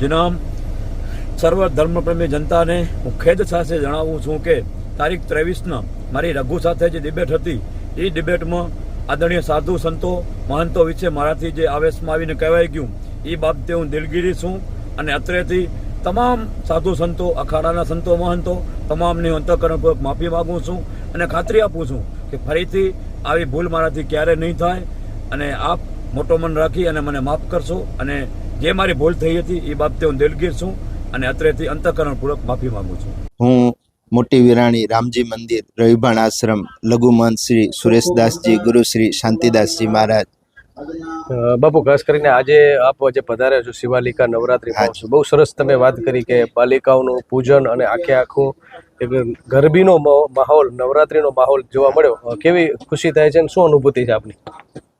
જેના સર્વ ધર્મપ્રેમી જનતાને હું ખેદ સાથે જણાવું છું કે તારીખ ત્રેવીસના મારી રઘુ સાથે જે ડિબેટ હતી, એ ડિબેટમાં આદરણીય સાધુ સંતો, મહંતો વિશે મારાથી જે આવેશમાં આવીને કહેવાય ગયું, એ બાબતે હું દિલગીરી છું અને અત્રેથી તમામ સાધુ સંતો, અખાડાના સંતો, મહંતો, તમામની અંતઃકરણપૂર્વક માફી માગું છું અને ખાતરી આપું છું કે ફરીથી આવી ભૂલ મારાથી ક્યારે નહીં થાય અને આપ મોટો મન રાખી અને મને માફ કરશો અને જે મારી ભૂલ થઈ હતી એ બાબતે હું દિલગીર છું અને અત્રેથી અંતઃકરણપૂર્વક માફી માંગુ છું. હું મોટી વિરાણી રામજી મંદિર રવિભાણ આશ્રમ લઘુમંત શ્રી સુરેશદાસજી ગુરુ શ્રી શાંતિદાસજી મહારાજ. બાપુ ખાસ કરીને આજે આપ જે પધાર્યા છો શિવાલિકા નવરાત્રી. મહોત્સવ બહુ સરસ તમે વાત કરી કે બાલિકાઓનું પૂજન અને આખે આખું એક ગરબીનો મા- માહોલ નવરાત્રીનો માહોલ જોવા મળ્યો. કેવી ખુશી થાય છે અને શું અનુભૂતિ છે આપની?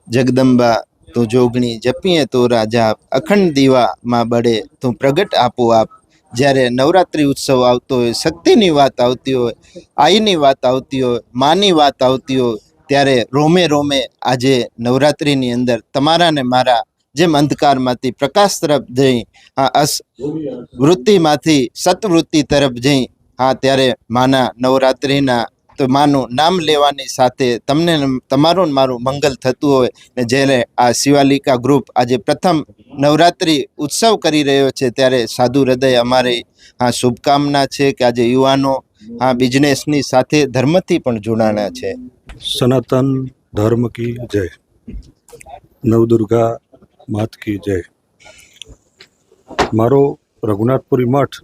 જગદંબા તું જોગણી જપીએ, તો રાજા અખંડ દીવામાં બળે તું પ્રગટ આપો આપ. જ્યારે નવરાત્રિ ઉત્સવ આવતો હોય, શક્તિની વાત આવતી હોય, આઈની વાત આવતી હોય, માની વાત આવતી હોય, ત્યારે રોમે રોમે આજે નવરાત્રિની અંદર તમારા ને મારા જેમ અંધકારમાંથી પ્રકાશ તરફ જઈ આ અસ વૃત્તિમાંથી સતવૃત્તિ તરફ જઈ, હા, ત્યારે માના નવરાત્રિના તો માનું નામ લેવાની સાથે તમને તમારું મારું મંગલ થતું હોય ને જ્યારે આ શિવાલિકા ગ્રુપ આજે પ્રથમ નવરાત્રિ ઉત્સવ કરી રહ્યો છે, ત્યારે સાધુ હૃદય અમારી આ શુભકામના છે કે આજે યુવાનો આ બિઝનેસની સાથે ધર્મથી પણ જોડાણા છે. સનાતન ધર્મ કી જય. નવદુર્ગા માત કી જય. મારો રઘુનાથપુરી મઠ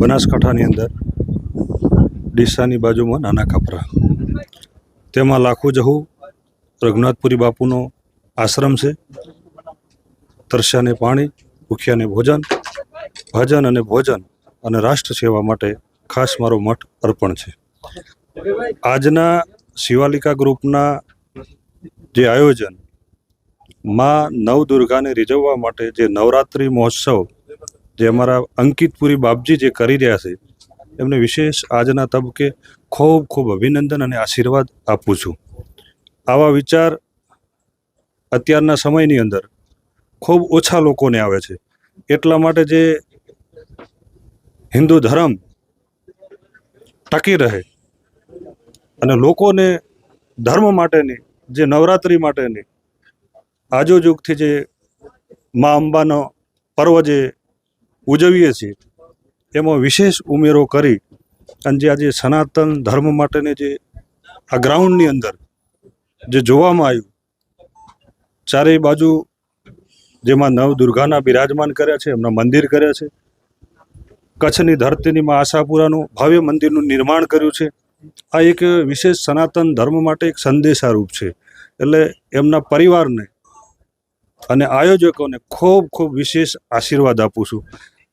બનાસકાંઠાની અંદર ડીસાની બાજુમાં નાના કાપરા તેમાં લાખો જહુ રઘુનાથપુરી બાપુનો આશ્રમ છે. તરસ્યાને પાણી, ભૂખ્યાને ભોજન, ભજન અને ભોજન અને રાષ્ટ્ર સેવા માટે ખાસ મારો મઠ અર્પણ છે. આજના શિવાલિકા ગ્રુપના જે આયોજન, માં નવદુર્ગાને રીઝવવા માટે જે નવરાત્રિ મહોત્સવ, જે અમારા અંકિતપુરી બાપજી જે કરી રહ્યા છે એમને વિશેષ આજના તબકે ખૂબ ખૂબ અભિનંદન અને આશીર્વાદ આપું છું. આવા વિચાર અત્યારના સમયની અંદર ખૂબ ઓછા લોકોને આવે છે. એટલા માટે જે હિન્દુ ધર્મ ટકી રહે અને લોકોને ધર્મ માટેની, જે નવરાત્રિ માટેની, આજોજુગથી જે મા અંબાનો પર્વ જે ઉજવીએ છીએ એમાં વિશેષ ઉમેરો કરી અને જે આજે સનાતન ધર્મ માટેની જે આ ગ્રાઉન્ડની અંદર જે જોવામાં આવ્યું, ચારેય બાજુ જેમાં નવ દુર્ગાના બિરાજમાન કર્યા છે, એમના મંદિર કર્યા છે. કચ્છની ધરતીની માં આશાપુરાનું ભવ્ય મંદિરનું નિર્માણ કર્યું છે. આ એક વિશેષ સનાતન ધર્મ માટે એક સંદેશારૂપ છે. એટલે એમના પરિવારને અને આયોજકોને ખૂબ ખૂબ વિશેષ આશીર્વાદ આપું છું.